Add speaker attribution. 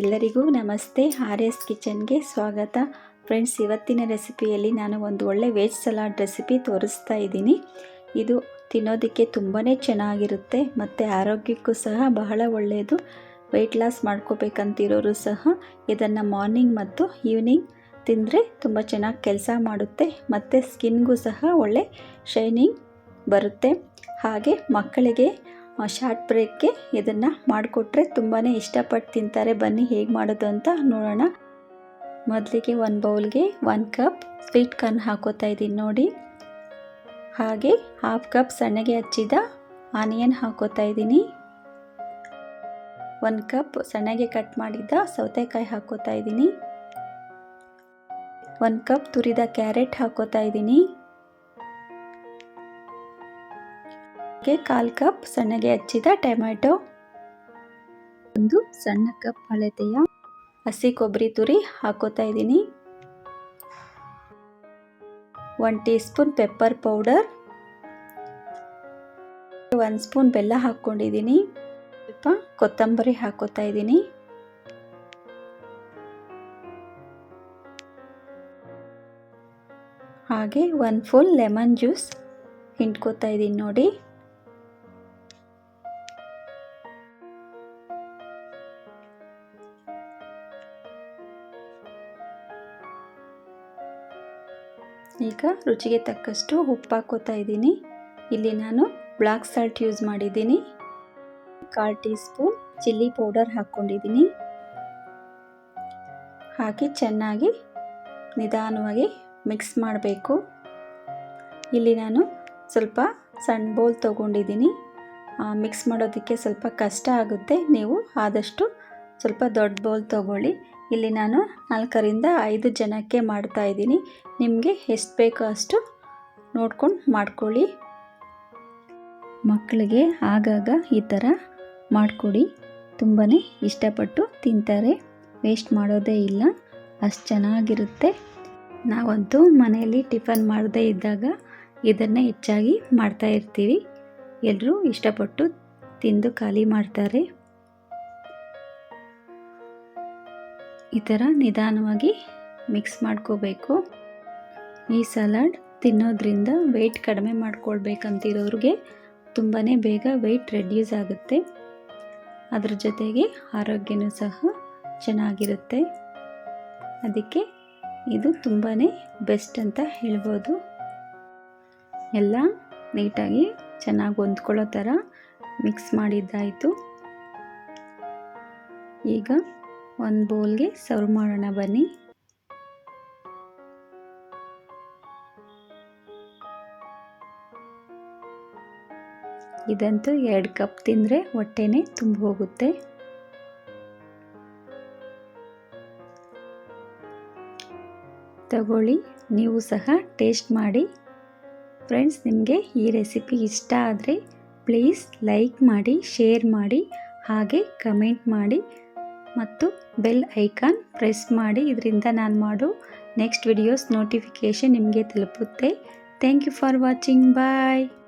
Speaker 1: ಎಲ್ಲರಿಗೂ ನಮಸ್ತೆ. R S ಕಿಚನ್ಗೆ ಸ್ವಾಗತ. ಫ್ರೆಂಡ್ಸ್, ಇವತ್ತಿನ ರೆಸಿಪಿಯಲ್ಲಿ ನಾನು ಒಂದು ಒಳ್ಳೆ ವೆಜ್ ಸಲಾಡ್ ರೆಸಿಪಿ ತೋರಿಸ್ತಾ ಇದ್ದೀನಿ. ಇದು ತಿನ್ನೋದಕ್ಕೆ ತುಂಬಾ ಚೆನ್ನಾಗಿರುತ್ತೆ ಮತ್ತು ಆರೋಗ್ಯಕ್ಕೂ ಸಹ ಬಹಳ ಒಳ್ಳೆಯದು. ವೆಯ್ಟ್ ಲಾಸ್ ಮಾಡ್ಕೋಬೇಕಂತಿರೋರು ಸಹ ಇದನ್ನು ಮಾರ್ನಿಂಗ್ ಮತ್ತು ಈವ್ನಿಂಗ್ ತಿಂದರೆ ತುಂಬ ಚೆನ್ನಾಗಿ ಕೆಲಸ ಮಾಡುತ್ತೆ ಮತ್ತು ಸ್ಕಿನ್ಗೂ ಸಹ ಒಳ್ಳೆ ಶೈನಿಂಗ್ ಬರುತ್ತೆ. ಹಾಗೆ ಮಕ್ಕಳಿಗೆ ಶಾರ್ಟ್ ಬ್ರೇಕ್ಗೆ ಇದನ್ನು ಮಾಡಿಕೊಟ್ರೆ ತುಂಬಾ ಇಷ್ಟಪಟ್ಟು ತಿಂತಾರೆ. ಬನ್ನಿ ಹೇಗೆ ಮಾಡೋದು ಅಂತ ನೋಡೋಣ. ಮೊದಲಿಗೆ ಒಂದು ಬೌಲ್ಗೆ ಒನ್ ಕಪ್ ಸ್ವೀಟ್ ಕಾರ್ನ್ ಹಾಕೋತಾ ಇದ್ದೀನಿ ನೋಡಿ. ಹಾಗೆ ಹಾಫ್ ಕಪ್ ಸಣ್ಣಗೆ ಹಚ್ಚಿದ ಆನಿಯನ್ ಹಾಕೋತಾ ಇದ್ದೀನಿ. ಒಂದು ಕಪ್ ಸಣ್ಣಗೆ ಕಟ್ ಮಾಡಿದ್ದ ಸೌತೆಕಾಯಿ ಹಾಕೋತಾ ಇದ್ದೀನಿ. ಒಂದು ಕಪ್ ತುರಿದ ಕ್ಯಾರೆಟ್ ಹಾಕೋತಾ ಇದ್ದೀನಿ. ಕಾಲು ಕಪ್, ಸಣ್ಣಗೆ ಹಚ್ಚಿದ ಟೊಮೆಟೊ ಒಂದು ಸಣ್ಣ ಕಪ್ ಅಳತೆಯ ಹಸಿ ಕೊಬ್ಬರಿ ತುರಿ ಹಾಕೋತಾ ಇದ್ದೀನಿ. One teaspoon pepper powder. ಒಂದು ಸ್ಪೂನ್ ಬೆಲ್ಲ ಹಾಕ್ಕೊಂಡಿದ್ದೀನಿ. ಸ್ವಲ್ಪ ಕೊತ್ತಂಬರಿ ಹಾಕೋತಾ ಇದ್ದೀನಿ. ಹಾಗೆ ಒನ್ ಫುಲ್ ಲೆಮನ್ ಜ್ಯೂಸ್ ಹಿಂಡ್ಕೋತಾ ಇದ್ದೀನಿ ನೋಡಿ. ಈಗ ರುಚಿಗೆ ತಕ್ಕಷ್ಟು ಉಪ್ಪು ಹಾಕೋತಾ ಇದ್ದೀನಿ. ಇಲ್ಲಿ ನಾನು ಬ್ಲಾಕ್ ಸಾಲ್ಟ್ ಯೂಸ್ ಮಾಡಿದ್ದೀನಿ. ಕಾಲು ಟೀ ಸ್ಪೂನ್ ಚಿಲ್ಲಿ ಪೌಡರ್ ಹಾಕ್ಕೊಂಡಿದ್ದೀನಿ. ಹಾಕಿ ಚೆನ್ನಾಗಿ ನಿಧಾನವಾಗಿ ಮಿಕ್ಸ್ ಮಾಡಬೇಕು. ಇಲ್ಲಿ ನಾನು ಸ್ವಲ್ಪ ಸಣ್ಣ ಬೌಲ್ ತೊಗೊಂಡಿದ್ದೀನಿ. ಮಿಕ್ಸ್ ಮಾಡೋದಕ್ಕೆ ಸ್ವಲ್ಪ ಕಷ್ಟ ಆಗುತ್ತೆ. ನೀವು ಆದಷ್ಟು ಸ್ವಲ್ಪ ದೊಡ್ಡ ಬೌಲ್ ತೊಗೊಳ್ಳಿ. ಇಲ್ಲಿ ನಾನು ನಾಲ್ಕರಿಂದ ಐದು ಜನಕ್ಕೆ ಮಾಡ್ತಾ ಇದ್ದೀನಿ. ನಿಮಗೆ ಎಷ್ಟು ಬೇಕೋ ಅಷ್ಟು ನೋಡ್ಕೊಂಡು ಮಾಡ್ಕೊಳ್ಳಿ. ಮಕ್ಕಳಿಗೆ ಆಗಾಗ ಈ ಥರ ಮಾಡಿಕೊಡಿ. ತುಂಬಾ ಇಷ್ಟಪಟ್ಟು ತಿಂತಾರೆ. ವೇಸ್ಟ್ ಮಾಡೋದೇ ಇಲ್ಲ. ಅಷ್ಟು ಚೆನ್ನಾಗಿರುತ್ತೆ. ನಾವಂತೂ ಮನೆಯಲ್ಲಿ ಟಿಫನ್ ಮಾಡದೇ ಇದ್ದಾಗ ಇದನ್ನೇ ಹೆಚ್ಚಾಗಿ ಮಾಡ್ತಾ ಇರ್ತೀವಿ. ಎಲ್ಲರೂ ಇಷ್ಟಪಟ್ಟು ತಿಂದು ಖಾಲಿ ಮಾಡ್ತಾರೆ. ಈ ಥರ ನಿಧಾನವಾಗಿ ಮಿಕ್ಸ್ ಮಾಡ್ಕೋಬೇಕು. ಈ ಸಲಾಡ್ ತಿನ್ನೋದ್ರಿಂದ ವೆಯ್ಟ್ ಕಡಿಮೆ ಮಾಡ್ಕೊಳ್ಬೇಕಂತಿರೋರಿಗೆ ತುಂಬಾ ಬೇಗ ವೆಯ್ಟ್ ರೆಡ್ಯೂಸ್ ಆಗುತ್ತೆ. ಅದ್ರ ಜೊತೆಗೆ ಆರೋಗ್ಯನೂ ಸಹ ಚೆನ್ನಾಗಿರುತ್ತೆ. ಅದಕ್ಕೆ ಇದು ತುಂಬಾ ಬೆಸ್ಟ್ ಅಂತ ಹೇಳ್ಬೋದು. ಎಲ್ಲ ನೀಟಾಗಿ ಚೆನ್ನಾಗಿ ಹೊಂದ್ಕೊಳ್ಳೋ ಥರ ಮಿಕ್ಸ್ ಮಾಡಿದ್ದಾಯಿತು. ಈಗ ಒಂದು ಬೌಲ್ಗೆ ಸರ್ವ್ ಮಾಡೋಣ ಬನ್ನಿ. ಇದಂತೂ ಎರಡು ಕಪ್ ತಿಂದರೆ ಹೊಟ್ಟೆನೇ ತುಂಬ ಹೋಗುತ್ತೆ. ತಗೊಳ್ಳಿ, ನೀವು ಸಹ ಟೇಸ್ಟ್ ಮಾಡಿ. ಫ್ರೆಂಡ್ಸ್, ನಿಮಗೆ ಈ ರೆಸಿಪಿ ಇಷ್ಟ ಆದರೆ ಪ್ಲೀಸ್ ಲೈಕ್ ಮಾಡಿ, ಶೇರ್ ಮಾಡಿ, ಹಾಗೆ ಕಮೆಂಟ್ ಮಾಡಿ. ಮತ್ತು ಬೆಲ್ ಐಕಾನ್ ಪ್ರೆಸ್ ಮಾಡಿ ಇದರಿಂದ ನಾನು ಮಾಡೋ ನೆಕ್ಸ್ಟ್ ವಿಡಿಯೋಸ್ ನೋಟಿಫಿಕೇಷನ್ ನಿಮಗೆ ತಲುಪುತ್ತೆ. Thank you for watching bye